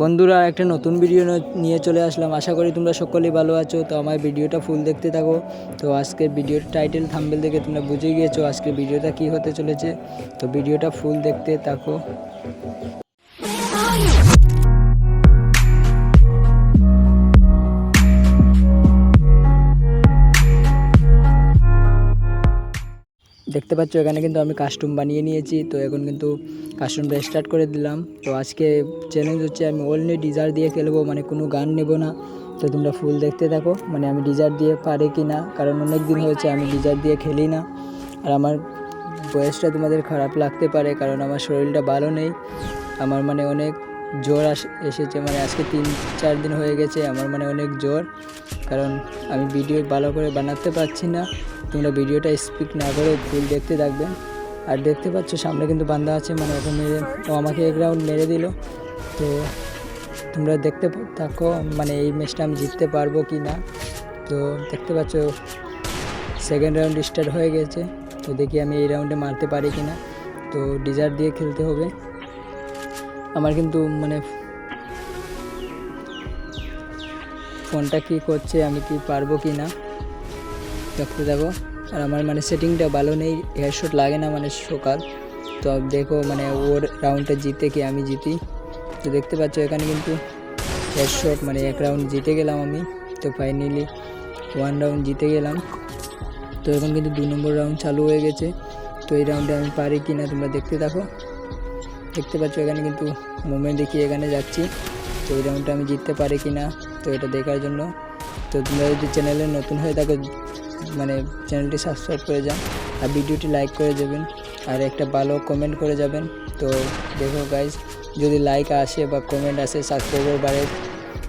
বন্ধুরা, একটা নতুন ভিডিও নিয়ে চলে আসলাম। আশা করি তোমরা সকলেই ভালো আছো। তো আমার ভিডিওটা ফুল দেখতে থাকো। তো আজকের ভিডিওর টাইটেল থাম্বেল দেখে তোমরা বুঝে গিয়েছো আজকের ভিডিওটা কি হতে চলেছে। তো ভিডিওটা ফুল দেখতে থাকো। দেখতে পাচ্ছ, এখানে কিন্তু আমি কাস্টম বানিয়ে নিয়েছি। তো এখন কিন্তু কাস্টমটা স্টার্ট করে দিলাম। তো আজকে চ্যালেঞ্জ হচ্ছে, আমি অনলি ডিজার দিয়ে খেলব মানে কোনো গান নেব না। তো তোমরা ফুল দেখতে থাকো মানে আমি ডিজার দিয়ে পারে কি না। কারণ অনেক দিন হয়েছে, আমি ডিজার দিয়ে খেলি না। আর আমার বয়সটা তোমাদের খারাপ লাগতে পারে, কারণ আমার শরীরটা ভালো নেই। আমার মানে অনেক জ্বর এসেছে মানে আজকে তিন, চার দিন হয়ে গেছে, আমার মানে অনেক জ্বর। কারণ আমি ভিডিও ভালো করে বানাতে পারছি না। তোমরা ভিডিওটা স্পিক না করে ফুল দেখতে থাকবে। আর দেখতে পাচ্ছ, সামনে কিন্তু বান্ধা আছে মানে ওকে মেরে, ও আমাকে এক রাউন্ড মেরে দিল। তো তোমরা দেখতে থাকো মানে এই ম্যাচটা আমি জিততে পারব কি না। তো দেখতে পাচ্ছ সেকেন্ড রাউন্ড স্টার্ট হয়ে গেছে। তো দেখি আমি এই রাউন্ডে মারতে পারি কি না। তো ডিজার দিয়ে খেলতে হবে। আমার কিন্তু মানে ফোনটা কি করছে, আমি কি পারব কি না? দেখতে থাকো। আর আমার মানে সেটিংটা ভালো নেই হেডশট লাগে না মানে সকাল। তো দেখো মানে ওর রাউন্ডটা জিতে কি আমি জিতি। তো দেখতে পাচ্ছ এখানে কিন্তু হেডশট মানে এক রাউন্ড জিতে গেলাম আমি। তো ফাইনালি ওয়ান রাউন্ড জিতে গেলাম। তো এখন কিন্তু দু নম্বর রাউন্ড চালু হয়ে গেছে। তো এই রাউন্ডে আমি পারি কি না তোমরা দেখতে থাকো। দেখতে পাচ্ছ এখানে কিন্তু মুভমেন্ট দেখিয়ে এখানে যাচ্ছি। তো এই রাউন্ডটা আমি জিততে পারি কি না তো এটা দেখার জন্য। তো তোমরা যদি চ্যানেলে নতুন হয়ে থাকো মানে চ্যানেলটি সাবস্ক্রাইব করে যান আর ভিডিওটি লাইক করে দেবেন, আর একটা ভালো কমেন্ট করে যাবেন। তো দেখো গাইজ যদি লাইক আসে বা কমেন্ট আসে সাবস্ক্রাইবার বাড়ে,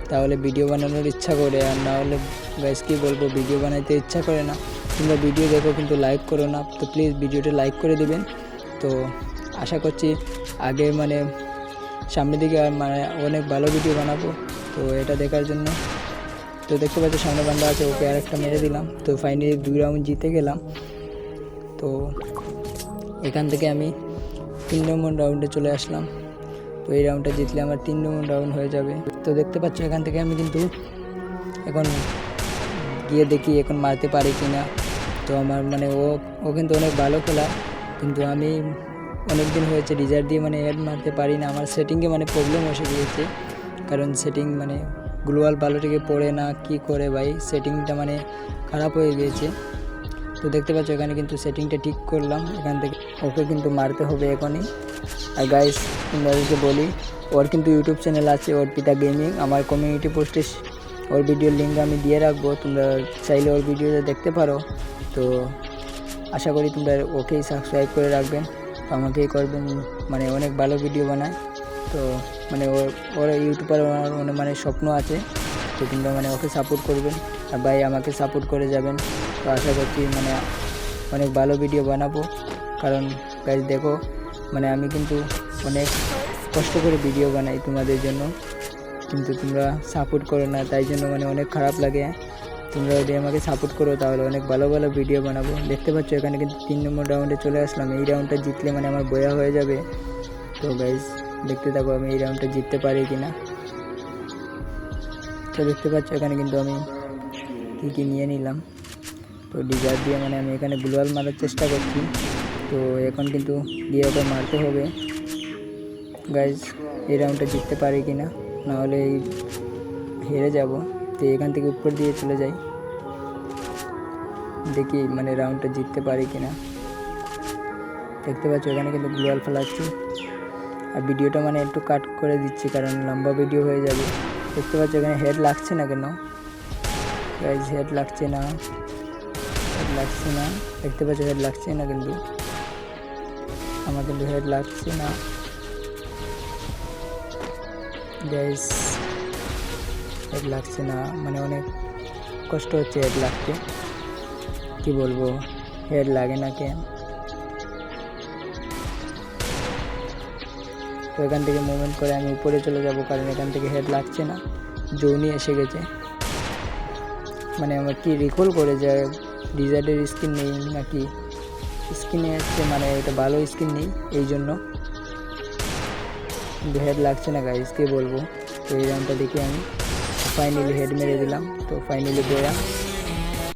তাহলে ভিডিও বানানোর ইচ্ছা করে, আর না হলে গাইজ কী বলব ভিডিও বানাইতে ইচ্ছা করে না। তোমরা ভিডিও দেখো কিন্তু লাইক করো না, তো প্লিজ ভিডিওটা লাইক করে দেবেন। তো আশা করছি আগে মানে সামনের দিকে আর মানে অনেক ভালো ভিডিও বানাবো। তো এটা দেখার জন্য। তো দেখতে পাচ্ছি সামনে বান্ধা আছে, ওকে আরেকটা মেরে দিলাম। তো ফাইনালি দুই রাউন্ড জিতে গেলাম। তো এখান থেকে আমি তিন নম্বর রাউন্ডে চলে আসলাম। তো এই রাউন্ডটা জিতলে আমার তিন নম্বর রাউন্ড হয়ে যাবে। তো দেখতে পাচ্ছ এখান থেকে আমি কিন্তু এখন গিয়ে দেখি এখন মারতে পারি কি না তো আমার মানে ও ও কিন্তু অনেক ভালো খেলা। কিন্তু আমি অনেক দিন হয়েছে রিজার্ভ দিয়ে মানে হেড মারতে পারি না আমার সেটিংয়ে মানে প্রবলেম এসে গিয়েছে। কারণ সেটিং মানে গ্লোয়াল ভালোটিকে পড়ে না, কি করে ভাই? সেটিংটা মানে খারাপ হয়ে গিয়েছে। তো দেখতে পাচ্ছ, এখানে কিন্তু সেটিংটা ঠিক করলাম। এখান থেকে ওকে কিন্তু মারতে হবে এখনই। আর গাইস তোমাদেরকে বলি, ওর কিন্তু ইউটিউব চ্যানেল আছে, অর্পিতা গেমিং আমার কমিউনিটি পোস্টে ওর ভিডিওর লিঙ্ক আমি দিয়ে রাখব। তোমরা চাইলে ওর ভিডিওটা দেখতে পারো। তো আশা করি তোমরা ওকেই সাবস্ক্রাইব করে রাখবেন। আমাকেই করবেন মানে অনেক ভালো ভিডিও বানায়। তো মানে ওর ওর ইউটিউবার অনেক মানে স্বপ্ন আছে তো তোমরা মানে ওকে সাপোর্ট করবেন আর ভাই আমাকে সাপোর্ট করে যাবেন। তো আশা করছি মানে অনেক ভালো ভিডিও বানাবো। কারণ গাইজ দেখো মানে আমি কিন্তু অনেক কষ্ট করে ভিডিও বানাই তোমাদের জন্য। কিন্তু তোমরা সাপোর্ট করো না, তাই জন্য মানে অনেক খারাপ লাগে। তোমরা যদি আমাকে সাপোর্ট করো, তাহলে অনেক ভালো ভালো ভিডিও বানাবো। দেখতে পাচ্ছ, এখানে কিন্তু তিন নম্বর রাউন্ডে চলে আসলাম। এই রাউন্ডটা জিতলে মানে আমার বয়া হয়ে যাবে। তো গাইজ দেখতে থাকো, আমি এই রাউন্ডটা জিততে পারি কি না তো দেখতে পাচ্ছ, এখানে কিন্তু আমি কী কী নিয়ে নিলাম। তো ডিজার দিয়ে মানে আমি এখানে গ্লোয়াল মারার চেষ্টা করছি। তো এখন কিন্তু দিয়ে ওকে মারতে হবে। গাইজ এই রাউন্ডটা জিততে পারি কি না নাহলে হেরে যাব। তো এখান থেকে উপর দিয়ে চলে যাই। দেখি মানে রাউন্ডটা জিততে পারি কি না দেখতে পাচ্ছ এখানে কিন্তু গ্লোয়াল ফেলাচ্ছি আর ভিডিওটা মানে একটু কাট করে দিচ্ছি কারণ লম্বা ভিডিও হয়ে যাবে। দেখতে পাচ্ছ এখানে হেড লাগছে না কেন? হেড লাগছে না। হেড লাগছে না। দেখতে পাচ্ছ হেড লাগছে না কিন্তু। আমার কিন্তু হেড লাগছে না। গাইজ হেড লাগছে না মানে অনেক কষ্ট হচ্ছে হেড লাগতে। কি বলব হেড লাগে না কেন? তো এখান থেকে মুভমেন্ট করে আমি উপরে চলে যাব, কারণ এখান থেকে হেড লাগছে না। জৌনি এসে গেছে। মানে আমার কি রিকল করে যায় ডিজার্টের স্কিন নেই নাকি? স্কিনে হচ্ছে মানে এটা ভালো স্কিন নেই, এই জন্য। হেড লাগছে না গাইজ কে বলব? তো এই রাউন্ডটা দেখে আমি। ফাইনালি হেড মেরে দিলাম তো ফাইনালি বয়া